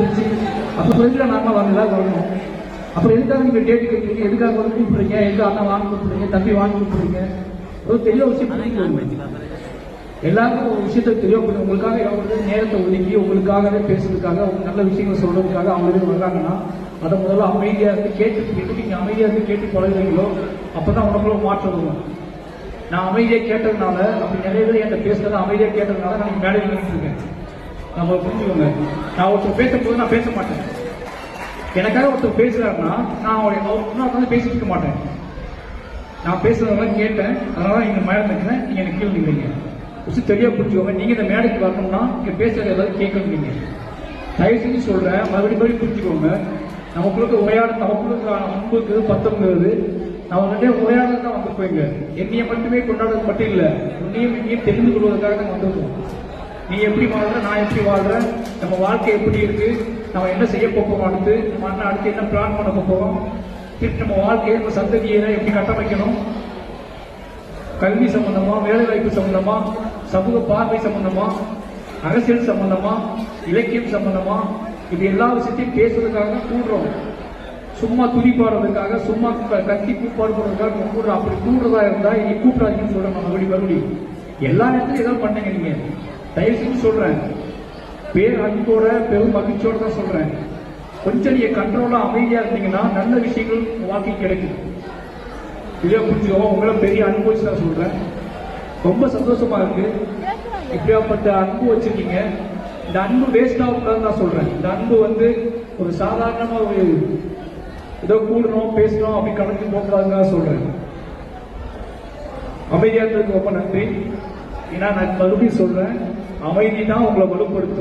பிரிச்சு அப்போ சொல்லிட்டு நாம வாங்கலாம் வரணும் அப்புறம் எதுக்காக நீங்கள் டேட் கேட்குறீங்க எதுக்காக வந்து கூப்பிடுறீங்க? எதுக்கு அண்ணா வாங்கி கூப்பிடுறீங்க தம்பி வாங்கி கூப்பிடுறீங்க ஒரு தெரிய விஷயம் எல்லாருக்கும் ஒரு விஷயத்தை தெரியப்படுது உங்களுக்காக எவ்வளவு நேரத்தை ஒதுக்கி உங்களுக்காகவே பேசுறதுக்காக உங்க நல்ல விஷயங்கள் சொல்றதுக்காக அவங்க வர்றாங்கன்னா அதை முதல்ல அமைதியாக இருந்து கேட்டு கேட்டு நீங்கள் அமைதியாக இருந்து கேட்டு பழகுறீங்களோ அப்பதான் உனக்குள்ள மாற்றம் வரும். நான் அமைதியாக கேட்டதுனால அப்படி நிறைய பேர் என்கிட்ட பேசுறத அமைதியாக கேட்டதுனால நான் மேடையில் இருக்கேன். நம்ம புரிஞ்சுக்கோங்க. நான் ஒருத்தர் பேசும்போது நான் பேச மாட்டேன். எனக்காக ஒருத்தர் பேசுறாருன்னா நான் அவரை அவர் முன்னாடி வந்து பேசிட்டு இருக்க மாட்டேன். நான் பேசுறதெல்லாம் கேட்டேன். அதனால நீங்க மேடம் நிற்கிறேன் நீங்க எனக்கு கீழே நிற்கிறீங்க தெரியா தெளிவா புரிஞ்சுக்கோங்க. நீங்க இந்த மேடைக்கு வரணும்னா இங்க பேசுறது ஏதாவது கேட்கணும் நீங்க. தயவு செஞ்சு சொல்றேன். மறுபடியும் மறுபடியும் புரிஞ்சுக்கோங்க. நமக்குள்ள உரையாட நமக்குள்ள அன்புக்கு பத்தொன்பது. நம்ம ரெண்டே உரையாடல் தான் வந்திருப்போங்க. என்னைய மட்டுமே கொண்டாடுறது மட்டும் இல்லை. உன்னையும் என்னையும் தெரிந்து கொள்வதற்காக தான் வந்திருக்கோம். நீ எப்படி வாழ்ற? நான் எப்படி வாழ்றேன்? நம்ம வாழ்க்கை எப்படி இருக்கு? நம்ம என்ன செய்ய போகிறோம் அடுத்து? நம்ம அண்ணன் அடுத்து என்ன பிளான் பண்ண போகிறோம் திருப்பி நம்ம வாழ்க்கையை நம்ம சந்ததியை எப்படி கட்டமைக்கணும்? கல்வி சம்பந்தமா வேலைவாய்ப்பு சம்பந்தமா சமூக பார்வை சம்பந்தமா அரசியல் சம்பந்தமா இலக்கியம் சம்பந்தமா இது எல்லா விஷயத்தையும் பேசுறதுக்காக கூடுறோம். சும்மா துணி பாடுறதுக்காக சும்மா கத்தி கூப்பாடு போடுறதுக்காக கூடுறோம். அப்படி கூடுறதா இருந்தா இனி கூப்பிடாதீங்கன்னு சொல்றேன் நான் மறுபடி மறுபடியும். எல்லா நேரத்திலும் ஏதாவது பண்ணுங்க நீங்க. தயவுசெய்து சொல்றேன். பேர் அன்போட பெரும் மகிழ்ச்சியோட தான் சொல்றேன். கொஞ்சம் நீங்க கண்ட்ரோலா அமைதியா இருந்தீங்கன்னா நல்ல விஷயங்கள் உங்க கிடைக்கும். இதே புரிஞ்சுக்கோ உங்களை பெரிய அனுபவிச்சு வச்சு நான் சொல்றேன். ரொம்ப சந்தோஷமா இருக்கு. இப்படியாப்பட்ட அன்பு வச்சிருக்கீங்க. இந்த அன்பு வேஸ்ட் ஆகக்கூடாதுன்னு நான் சொல்றேன். இந்த அன்பு வந்து ஒரு சாதாரணமா ஒரு ஏதோ கூடணும் பேசணும் அப்படி கலந்து போகக்கூடாதுன்னு தான் சொல்றேன். அமைதியா இருந்ததுக்கு ரொம்ப நன்றி. ஏன்னா நான் மறுபடியும் சொல்றேன். அமைதி தான் உங்களை வலுப்படுத்தும்.